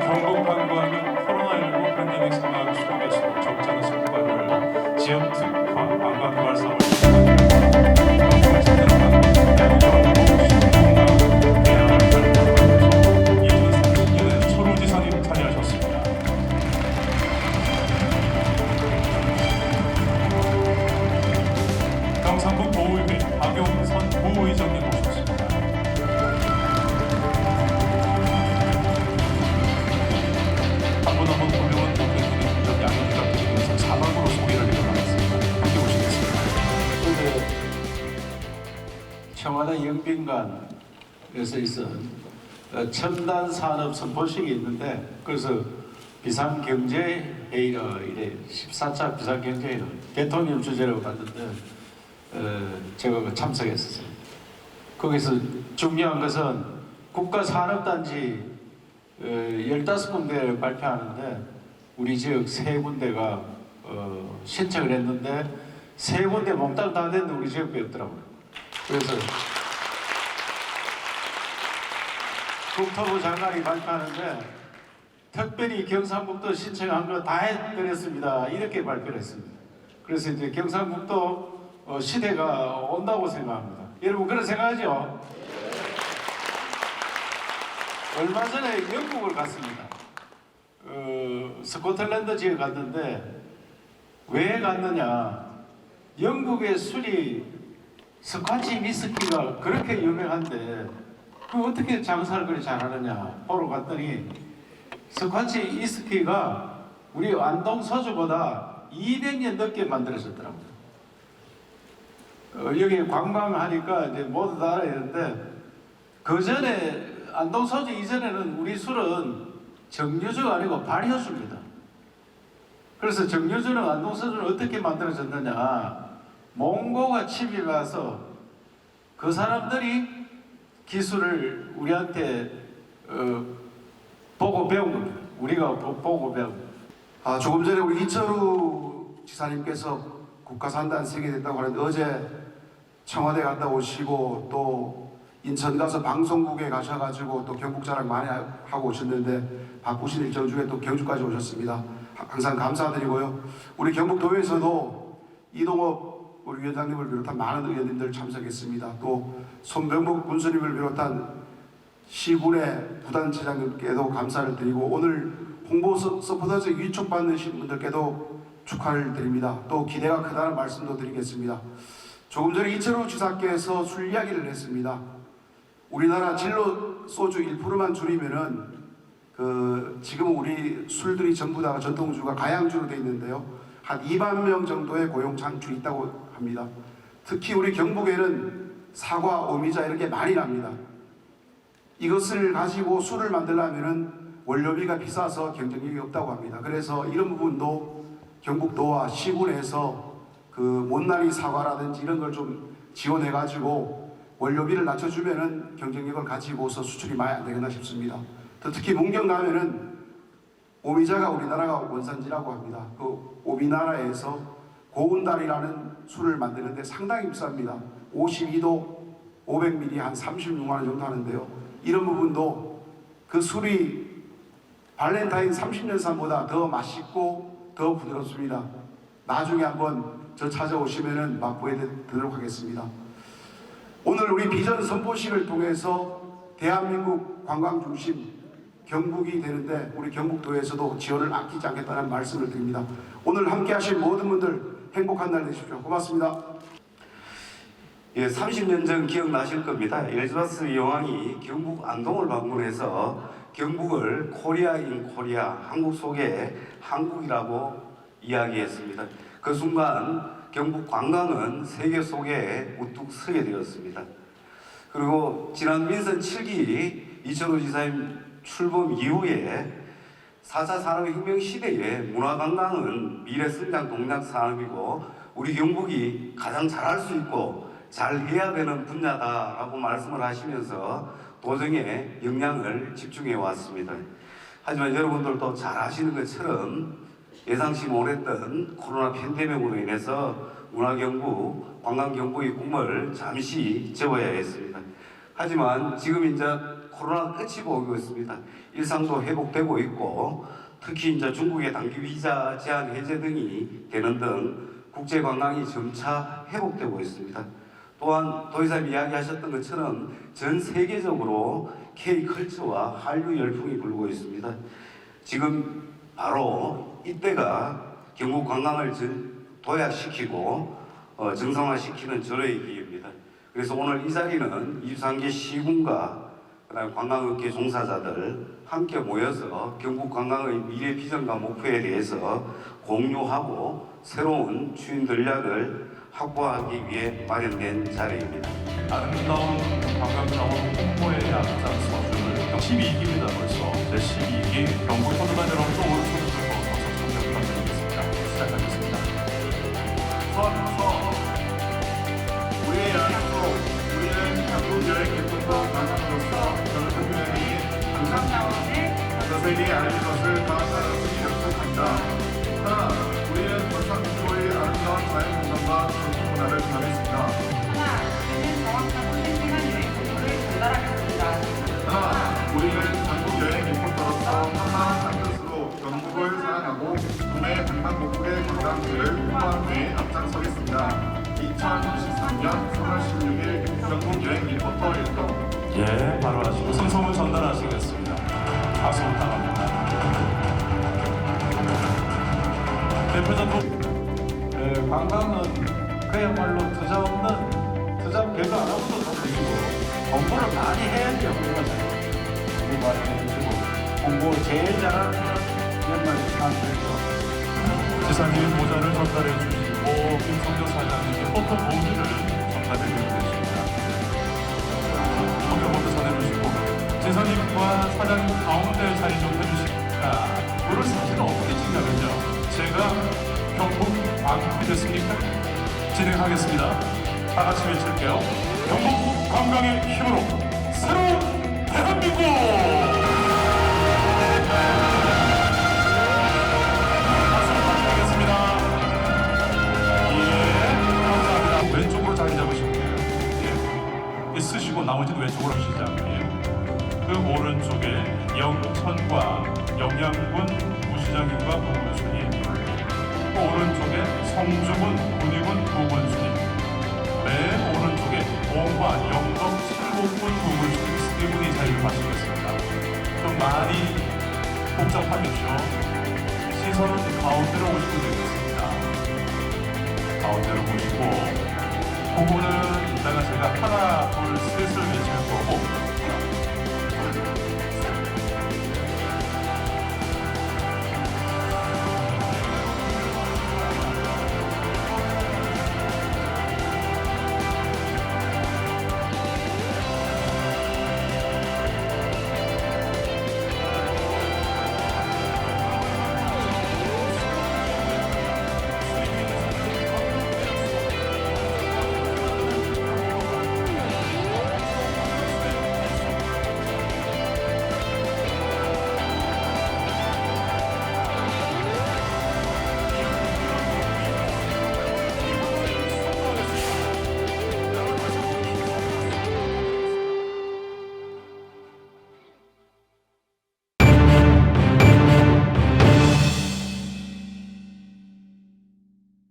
경 영빈관에서 있은 어, 첨단 산업 선포식이 있는데 그래서 비상경제회의로 이래 14차 비상경제회의 대통령 주재로 갔는데 어, 제가 그 참석했었어요. 거기서 중요한 것은 국가산업단지 어, 15군데를 발표하는데 우리 지역 세 군데가 어, 신청을 했는데 세 군데 몽땅 다 됐는데 우리 지역이 없더라고요. 그래서 국토부 장관이 발표하는데 특별히 경상북도 신청한 거 다 해드렸습니다. 이렇게 발표를 했습니다. 그래서 이제 경상북도 어, 시대가 온다고 생각합니다. 여러분 그런 생각하죠? 얼마 전에 영국을 갔습니다. 어, 스코틀랜드 지에 갔는데 왜 갔느냐? 영국의 술이 스카치 위스키가 그렇게 유명한데 그 어떻게 장사를 그리 잘하느냐 보러 갔더니 스카치 위스키가 우리 안동 소주보다 200년 넘게 만들어졌더라고요. 어, 여기 관광하니까 이제 모두 다 알아야 되는데 그 전에 안동 소주 이전에는 우리 술은 정류주가 아니고 발효주입니다. 그래서 정류주는 안동 소주는 어떻게 만들어졌느냐? 몽고가 침입해서 그 사람들이 기술을 우리한테 어, 보고 배운 겁니다. 우리가 보, 보고 배운 겁니다. 아, 조금 전에 우리 이철우 지사님께서 국가산단 세계됐다고 하는데 어제 청와대 갔다 오시고 또 인천 가서 방송국에 가셔가지고 또 경북 자랑 많이 하고 오셨는데 바쁘신 일정 중에 또 경주까지 오셨습니다. 하- 항상 감사드리고요. 우리 경북도에서도 이동업 우리 위원장님을 비롯한 많은 의원님들 참석했습니다. 또 손병국 군수님을 비롯한 시군의 부단체장님께도 감사를 드리고 오늘 홍보 서- 서포터즈 위촉 받으신 분들께도 축하를 드립니다. 또 기대가 크다는 말씀도 드리겠습니다. 조금 전에 이철우 지사께서 술 이야기를 했습니다. 우리나라 진로 소주 1%만 줄이면은 그 지금 우리 술들이 전부 다 전통주가 가양주로 돼 있는데요. 한 2만 명 정도의 고용 창출이 있다고 합니다. 특히 우리 경북에는 사과, 오미자 이런 게 많이 납니다. 이것을 가지고 술을 만들려면은 원료비가 비싸서 경쟁력이 없다고 합니다. 그래서 이런 부분도 경북도와 시군에서 그 못난이 사과라든지 이런 걸 좀 지원해 가지고 원료비를 낮춰주면은 경쟁력을 가지고서 수출이 많이 안 되겠나 싶습니다. 또 특히 문경 가면은 오미자가 우리나라가 원산지라고 합니다. 그 오미나라에서 고운달이라는 술을 만드는데 상당히 비쌉니다. 52도 500ml 한 36만 원 정도 하는데요. 이런 부분도 그 술이 발렌타인 30년산보다 더 맛있고 더 부드럽습니다. 나중에 한번 저 찾아오시면은 맛보여 드리도록 하겠습니다. 오늘 우리 비전 선포식을 통해서 대한민국 관광 중심 경북이 되는데 우리 경북도에서도 지원을 아끼지 않겠다는 말씀을 드립니다. 오늘 함께 하신 모든 분들 행복한 날 되십시오. 고맙습니다. 예, 30년 전 기억나실 겁니다. 엘즈바스 여왕이 경북 안동을 방문해서 경북을 코리아 인 코리아, 한국 속에 한국이라고 이야기했습니다. 그 순간 경북 관광은 세계 속에 우뚝 서게 되었습니다. 그리고 지난 민선 7기 이철우 지사님 출범 이후에 4차 산업혁명 시대에 문화관광은 미래 성장 동력 산업이고 우리 경북이 가장 잘할 수 있고 잘 해야 되는 분야다라고 말씀을 하시면서 도정에 역량을 집중해 왔습니다. 하지만 여러분들도 잘 아시는 것처럼 예상치 못했던 코로나 팬데믹으로 인해서 문화경부, 관광경부의 꿈을 잠시 접어야 했습니다. 하지만 지금 이제 코로나 끝이 보이고 있습니다. 일상도 회복되고 있고 특히 이제 중국의 단기 비자 제한 해제 등이 되는 등 국제 관광이 점차 회복되고 있습니다. 또한 도의사님 이야기하셨던 것처럼 전 세계적으로 K 컬처와 한류 열풍이 불고 있습니다. 지금 바로 이때가 경북 관광을 전- 도약시키고 어, 정상화시키는 절호의 기회입니다. 그래서 오늘 이 자리는 23개 시군과 관광업계 종사자들 함께 모여서 경북 관광의 미래 비전과 목표에 대해서 공유하고 새로운 추진 전략을 확보하기 위해 마련된 자리입니다. 아름다운 관광 자원 홍보에 앞장서줄 12기입니다 벌써 제 12기 경북 여러분 2023년 3월 16일 전국 여행 리포터 일동 예, 바로 하시고 성성을 전달하시겠습니다. 다소 부탁합니다. 대표자도 에, 관광은 그야말로 투자 없는 투자 별로 안 하고도 돈이고 공부를 많이 해야지 홍보가 잘 홍보 많이 해주시고 홍보 제일 잘하는 연말 사람들이죠. 지사님 모자를 전달해 주시 고 김성조 사장님께 포토 보드를 전달해 드리겠습니다. 포토 보드 전해주시고 지사님과 사장님 가운데 자리 좀 해주십니다. 오늘 사진은 어떻게 찍냐면요. 제가 경북 방송이 됐습니까? 진행하겠습니다. 다 같이 외칠게요. 경북 관광의 힘으로 그 오른쪽에 영천과 영양군 부시장님과 부군수님, 그 오른쪽에 성주군 군의군 부군수님, 맨 오른쪽에 봉화 영덕 칠곡군 부군수님 세 분이 자리를 마시겠습니다. 좀 많이 복잡하겠죠? 시선은 가운데로 오시면 되겠습니다. 가운데로 보시고 그거는 이따가 제가 하나 둘 셋을 외칠 거고